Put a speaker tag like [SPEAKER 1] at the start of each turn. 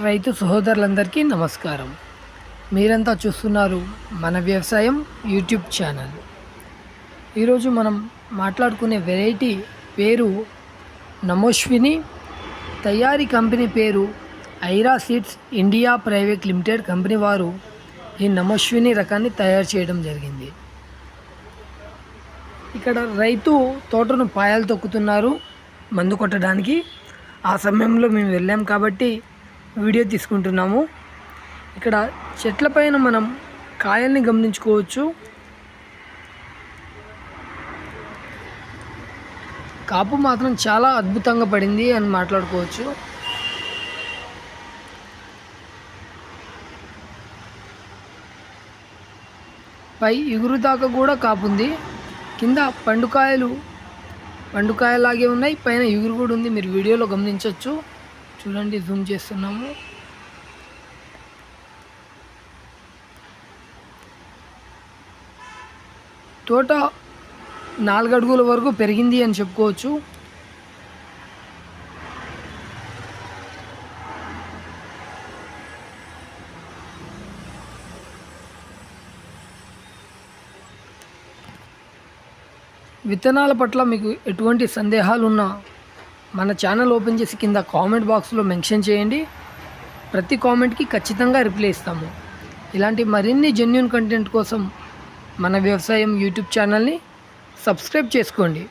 [SPEAKER 1] రైతు సహోదరులందరికీ నమస్కారం. మీరంతా చూస్తున్నారు మన వ్యవసాయం యూట్యూబ్ ఛానల్. ఈరోజు మనం మాట్లాడుకునే వెరైటీ పేరు నమోష్విని. తయారీ కంపెనీ పేరు Aira seeds India private limited company వారు ఈ నమోష్విని రకాన్ని తయారు చేయడం జరిగింది. ఇక్కడ రైతు తోటను పాయాలు తొక్కుతున్నారు మందు కొట్టడానికి. ఆ సమయంలో మేము వెళ్ళాం కాబట్టి వీడియో తీసుకుంటున్నాము. ఇక్కడ చెట్ల పైన మనం కాయల్ని గమనించుకోవచ్చు. కాపు మాత్రం చాలా అద్భుతంగా పడింది అని మాట్లాడుకోవచ్చు. పై ఎగురు దాకా కూడా కాపు ఉంది కింద పండుకాయలు పండుకాయలాగే ఉన్నాయి. పైన ఎగురు కూడా ఉంది. మీరు వీడియోలో గమనించవచ్చు చూడండి జూమ్ చేస్తున్నాము. తోట నాలుగు అడుగుల వరకు పెరిగింది అని చెప్పుకోవచ్చు. విత్తనాల పట్ల మీకు ఎటువంటి సందేహాలు ఉన్నా మన ఛానల్ ఓపెన్ చేసి కింద కామెంట్ బాక్స్లో మెన్షన్ చేయండి. ప్రతి కామెంట్కి ఖచ్చితంగా రిప్లై ఇస్తాము. ఇలాంటి మరిన్ని జెన్యున్ కంటెంట్ కోసం మన వ్యవసాయం యూట్యూబ్ ఛానల్ని సబ్స్క్రైబ్ చేసుకోండి.